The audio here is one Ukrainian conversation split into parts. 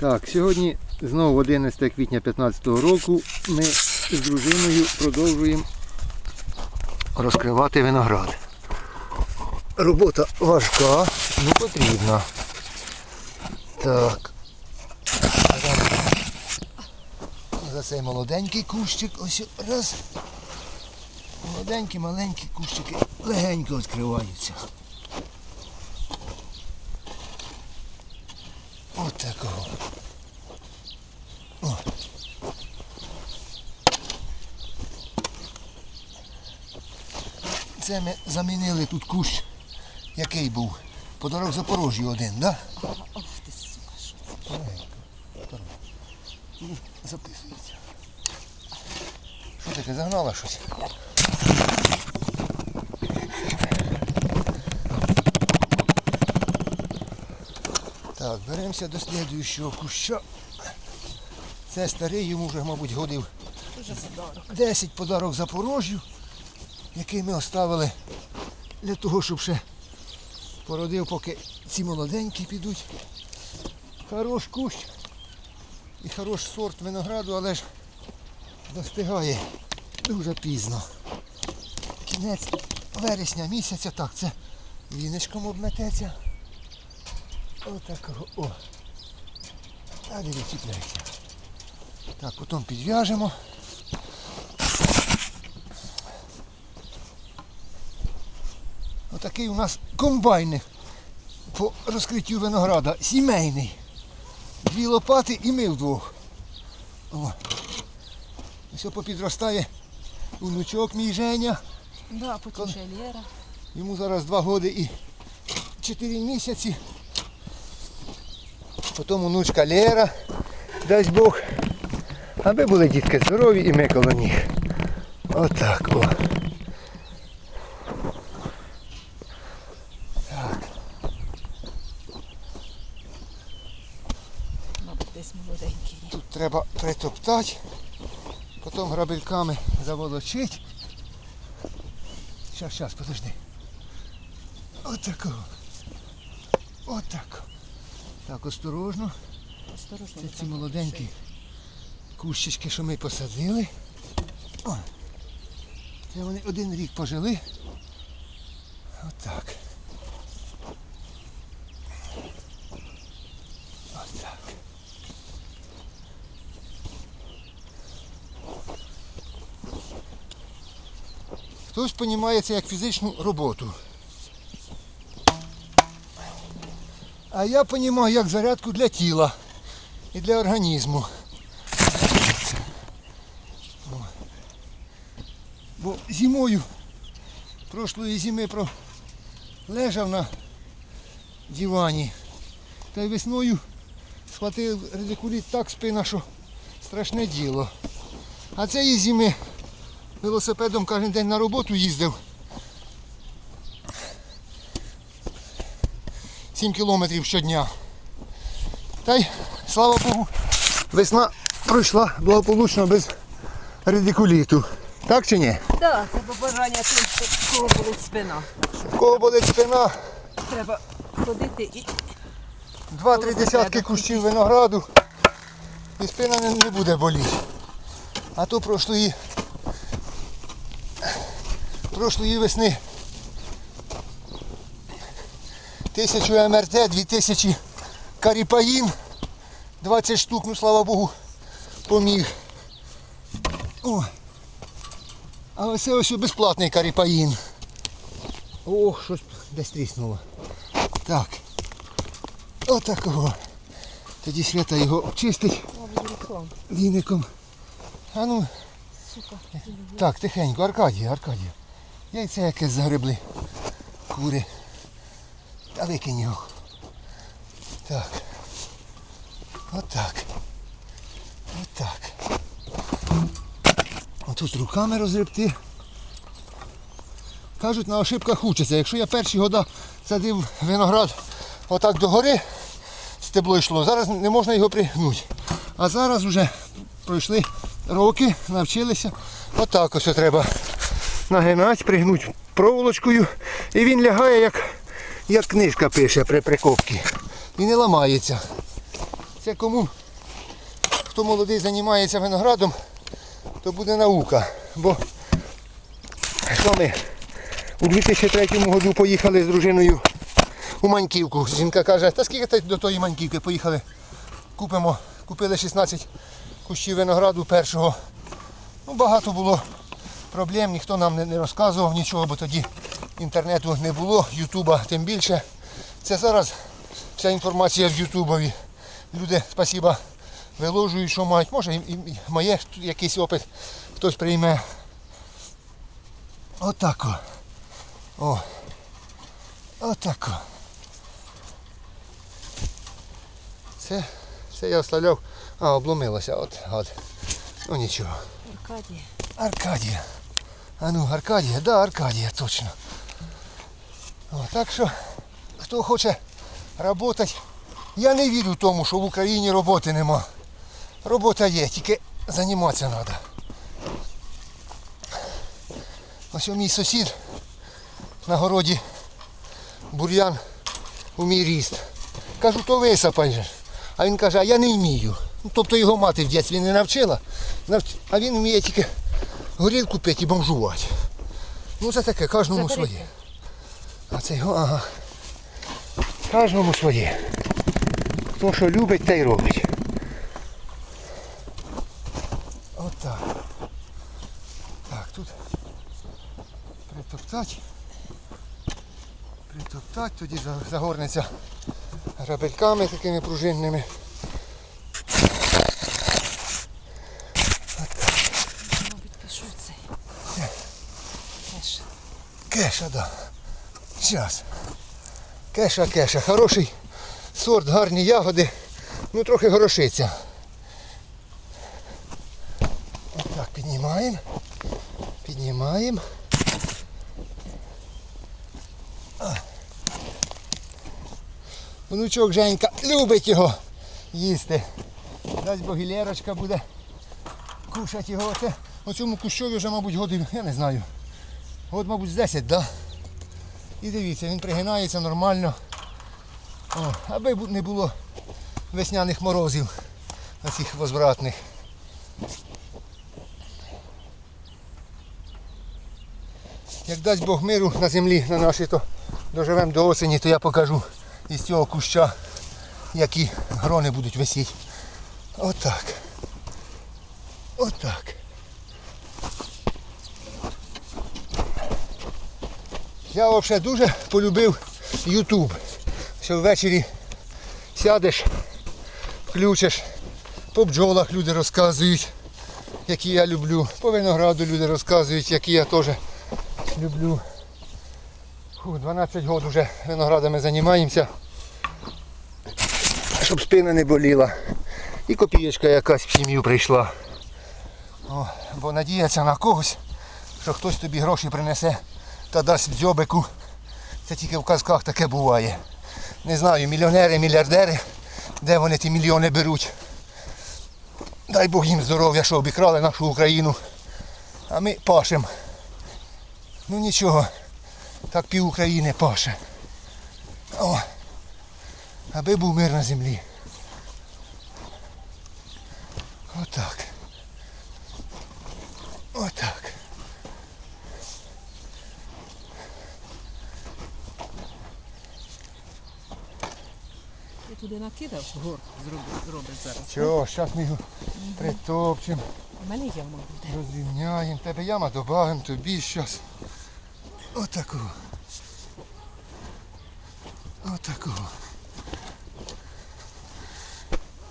Так, сьогодні знову 11 квітня 2015 року ми з дружиною продовжуємо розкривати виноград. Робота важка, ну потрібна. Так. За цей молоденький кущик ось раз. Молоденькі, маленькі кущики легенько відкриваються. От такого. О. Це ми замінили тут кущ, який був. По дорог Запорожжі один, так? Да? Ох ти, сука, що це? Записується. Що таке, загнала щось? Так, беремося до слідуючого куща. Це старий, йому вже, мабуть, Дуже 10 подарок Запорожжю, який ми оставили для того, щоб ще породив, поки ці молоденькі підуть. Хорош кущ і хорош сорт винограду, але ж достигає дуже пізно. Кінець вересня місяця, так, це віночком обмететься. Отакого. О. А диви, чіпляйся. Так, потім підв'яжемо. Отакий у нас комбайник по розкриттю винограда. Сімейний. Дві лопати і ми вдвох. О. Все попідростає внучок мій Женя. Да, потім Йому зараз два роки і 4 місяці. Потім онучка Лера, дасть Бог. Аби були дітки здорові і ми коло них. Отак о. Мабуть, десь молоденький. Тут треба притоптати, потім грабельками заволочити. Щас, щас, подожди. Отакого. Отак. Так, осторожно. Осторожно. Це ці молоденькі кущички, що ми посадили. О, це вони один рік пожили. Отак. Отак. Хтось розуміє це як фізичну роботу. А я розумію як зарядку для тіла і для організму. Бо зимою, прошлої зими лежав на дивані. Та й весною схватив радикуліт так спина, що страшне діло. А цієї зими велосипедом кожен день на роботу їздив. 7 кілометрів щодня. Та й, слава Богу, весна пройшла благополучно без радикуліту. Так чи ні? Да, це побажання тим, що в кого болить спина. В кого болить спина, Треба ходити і два-три десятки кущів винограду і спина не, не буде боліти. А то прошлої, прошлої весни тисячу МРТ, дві тисячі каріпаїн, 20 штук, ну слава Богу, поміг. О. А ось це ось безплатний каріпаїн. Ох, щось десь тріснуло. Так. Отакого. Тоді свята його обчистить віником. А ну, Сука. так, тихенько, Аркадія, Аркадія. Яйце якесь загребли. Кури. Викинь його. Так. Отак. Отак. Отут руками розгребти. Кажуть, на ошибках учаться. Якщо я перші года садив виноград отак догори, стебло йшло, зараз не можна його пригнути. А зараз вже пройшли роки, навчилися. Отак ось треба нагинати, пригнути проволочкою. І він лягає, як, як книжка пише при прикопці. І не ламається. Це кому, хто молодий займається виноградом, то буде наука. Бо що ми у 2003 году поїхали з дружиною у Маньківку. Жінка каже, та скільки до тої Маньківки поїхали? Купимо. Купили 16 кущів винограду першого. Ну, багато було проблем, ніхто нам не розказував нічого, бо тоді інтернету не було, Ютуба тим більше. Це зараз вся інформація в Ютубові. Люди, спасіба, виложують, що мають. Може і, і, моє тут якийсь опит хтось прийме. Отако. О. Отако. Це, це я оставляв. А, обломилося. От, от. Ну нічого. Аркадія. Аркадія. А ну, Аркадія, да, Аркадія, точно. О, так що, хто хоче працювати, я не вірю тому, що в Україні роботи нема. Робота є, тільки займатися треба. Ось мій сусід на городі бур'ян у мій ріст. Кажу, то висапай же. А він каже, а я не вмію. Ну, тобто його мати в дитинстві не навчила, а він вміє тільки горілку пити і бомжувати. Ну це таке, кожному своє. А це його, ага. Кожному своє. Хто що любить, те й робить. Отак. Так, тут притоптать. Притоптать, тоді загорнеться грабельками такими пружинними. Пішов Кеша, да. Зараз. Кеша, кеша. Хороший сорт, гарні ягоди. Ну трохи горошиться. Отак піднімаємо. Піднімаємо. Внучок Женька любить його їсти. Дасть Бог і Лерочка буде кушати його. Оце, оцьому кущові вже, мабуть, годин, я не знаю. От, мабуть, з 10, да? І дивіться, він пригинається нормально. О, аби не було весняних морозів, оцих возвратних. Як дасть Бог миру на землі на нашій, то доживемо до осені, то я покажу із цього куща, які грони будуть висіти. Отак. Отак. Я взагалі дуже полюбив YouTube. Що ввечері сядеш, включиш, по бджолах люди розказують, які я люблю. По винограду люди розказують, які я теж люблю. Фу, 12 років вже виноградами займаємося, щоб спина не боліла. І копієчка якась в сім'ю прийшла. О, бо надіятися на когось, що хтось тобі гроші принесе та дасть дзьобику. Це тільки в казках таке буває. Не знаю, мільйонери, мільярдери, де вони ті мільйони беруть. Дай Бог їм здоров'я, що обікрали нашу Україну. А ми пашем. Ну нічого, так пів України паше. О, аби був мир на землі. Отак. Отак. Ти туди накидав гор зробиш зараз. Чого, зараз ми його притопчемо, У мене яма буде. розрівняємо. Тебе яма додаємо, тобі зараз. Отакого. Отакого.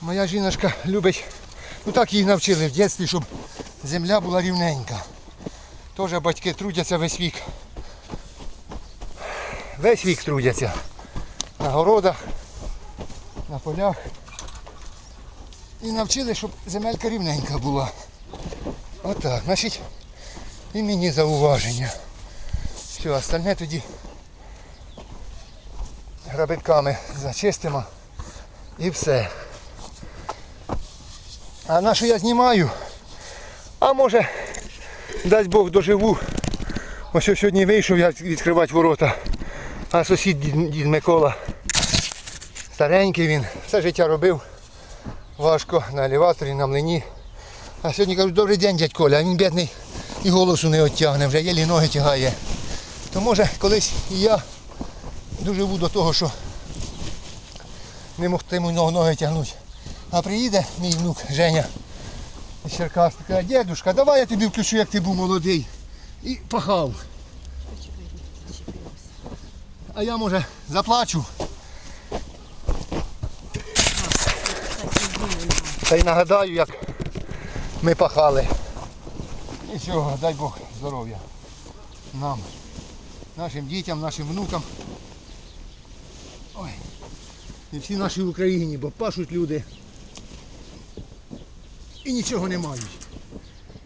Моя жіночка любить, ну так її навчили в дитинстві, щоб земля була рівненька. Теж батьки трудяться весь вік. Весь вік трудяться. На городах, на полях. І навчили, щоб земелька рівненька була. Отак, значить, і мені зауваження. Все, остальне тоді грабельками зачистимо і все. А на що я знімаю? А може, дасть Бог доживу. Ось сьогодні вийшов я відкривати ворота. А сусід дід Микола, старенький він, все життя робив важко на елеваторі, на млині. А сьогодні кажуть, добрий день, дядь Коля, а він бідний і голосу не оттягне, вже єлі ноги тягає. То може колись і я доживу до того, що не могтиму ноги тягнути. А приїде мій внук Женя з Черкас, каже, дедушка, давай я тобі включу, як ти був молодий. І пахав. А я може заплачу. Та й нагадаю, як ми пахали. Всього, дай Бог здоров'я. Нам, нашим дітям, нашим внукам. Ой. І всій нашій Україні, бо пашуть люди. І нічого не мають.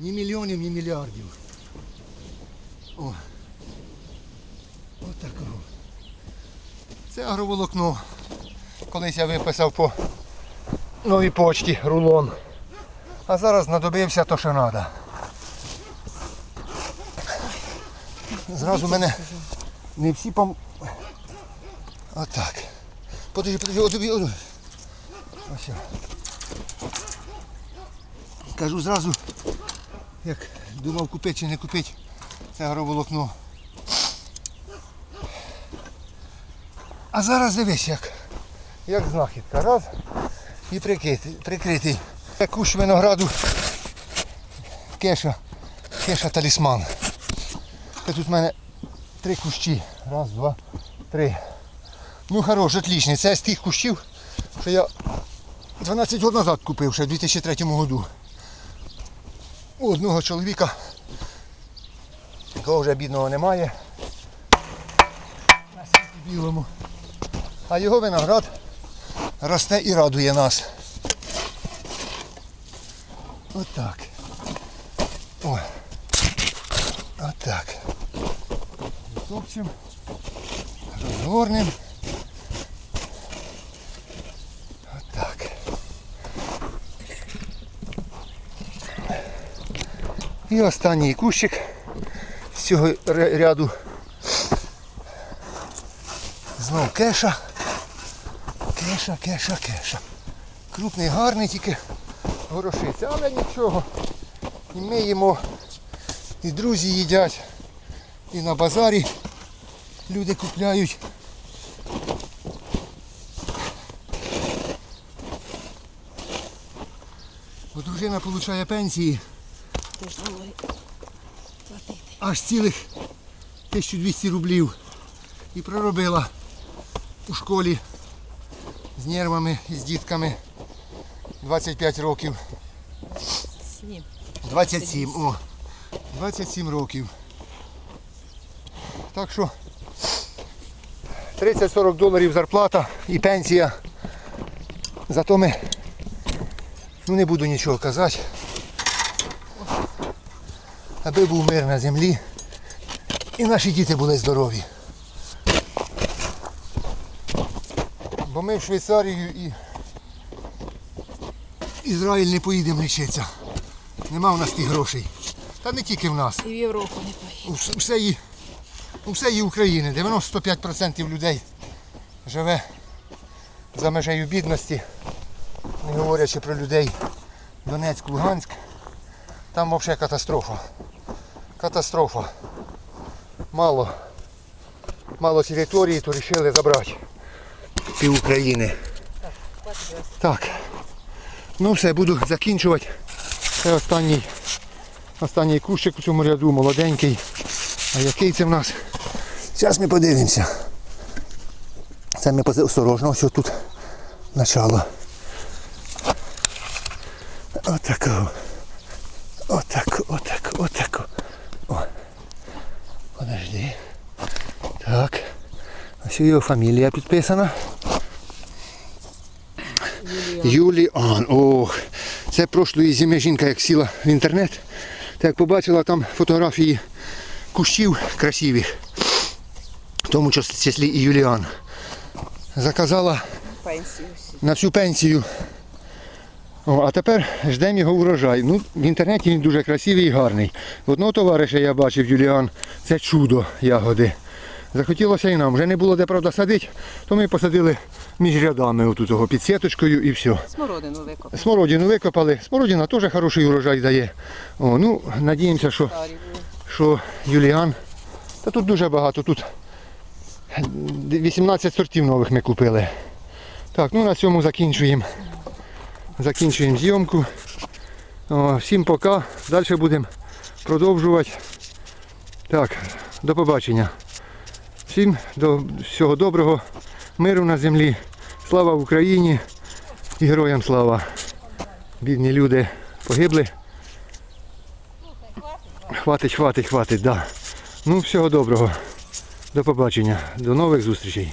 Ні мільйонів, ні мільярдів. О. От такого. Це агроволокно. Колись я виписав по новій почті рулон. А зараз знадобився то, що треба. Зразу мене не всі пом... Отак. Подожди, подожди, от тобі. Ось. Кажу зразу, як думав купити чи не купити це агроволокно. А зараз дивись як. Як знахідка. Раз і прикритий. прикритий. Кущ винограду. Кеша. Кеша талісман. Тут в мене три кущі. Раз, два, три. Ну хорош, отличний. Це з тих кущів, що я 12 років назад купив, ще в 2003 году. У одного чоловіка, якого вже бідного немає. На світі білому. А його виноград росте і радує нас. Отак. О. Отак. Топчем. Розгорнем. Отак. І останній кущик з цього ряду. Знов кеша. Кеша, кеша, кеша. Крупний, гарний, тільки горошиця, але нічого. І ми їмо, і друзі їдять, і на базарі люди купляють. Дружина отримує пенсії аж цілих 1200 рублів. І проробила у школі з нервами і з дітками 25 років. 27, о. 27 років. Так що 30-40 доларів зарплата і пенсія. Зато ми ну не буду нічого казати. Аби був мир на землі і наші діти були здорові. Бо ми в Швейцарію і Ізраїль не поїдемо лічитися. Нема в нас тих грошей. Та не тільки в нас. І в Європу не поїде. У вс- всеї, у всеї України 95% людей живе за межею бідності, не говорячи про людей Донецьк, Луганськ. Там взагалі катастрофа. Катастрофа. Мало. Мало території, то вирішили забрати пів України. Так. Ну все, буду закінчувати. Це останній Останній кущик у цьому ряду молоденький. А який це в нас? Зараз ми подивимося. Це ми осторожно, ось тут начало. Отако. Отако, отако, отако. О. Подожди. Так. Ось його фамілія підписана. Юліан. Ох, це прошлої зими жінка як сіла в інтернет. Та як побачила там фотографії кущів красивих, в тому числі і Юліан. Заказала Пенсію на всю пенсію. О, а тепер ждемо його урожай. Ну, в інтернеті він дуже красивий і гарний. Одного товариша я бачив Юліан, це чудо ягоди. Захотілося і нам. Вже не було де правда садити, то ми посадили між рядами отут того під сіточкою і все. Смородину викопали. Смородину викопали. Смородина теж хороший урожай дає. О, ну, надіємося, що, що Юліан. Та тут дуже багато. Тут 18 сортів нових ми купили. Так, ну на цьому закінчуємо. Закінчуємо зйомку. О, всім пока. Далі будемо продовжувати. Так, до побачення. Всім до всього доброго, миру на землі. Слава Україні і героям слава. Бідні люди погибли. Хватить, хватить, хватить, да. Ну, всього доброго. До побачення. До нових зустрічей.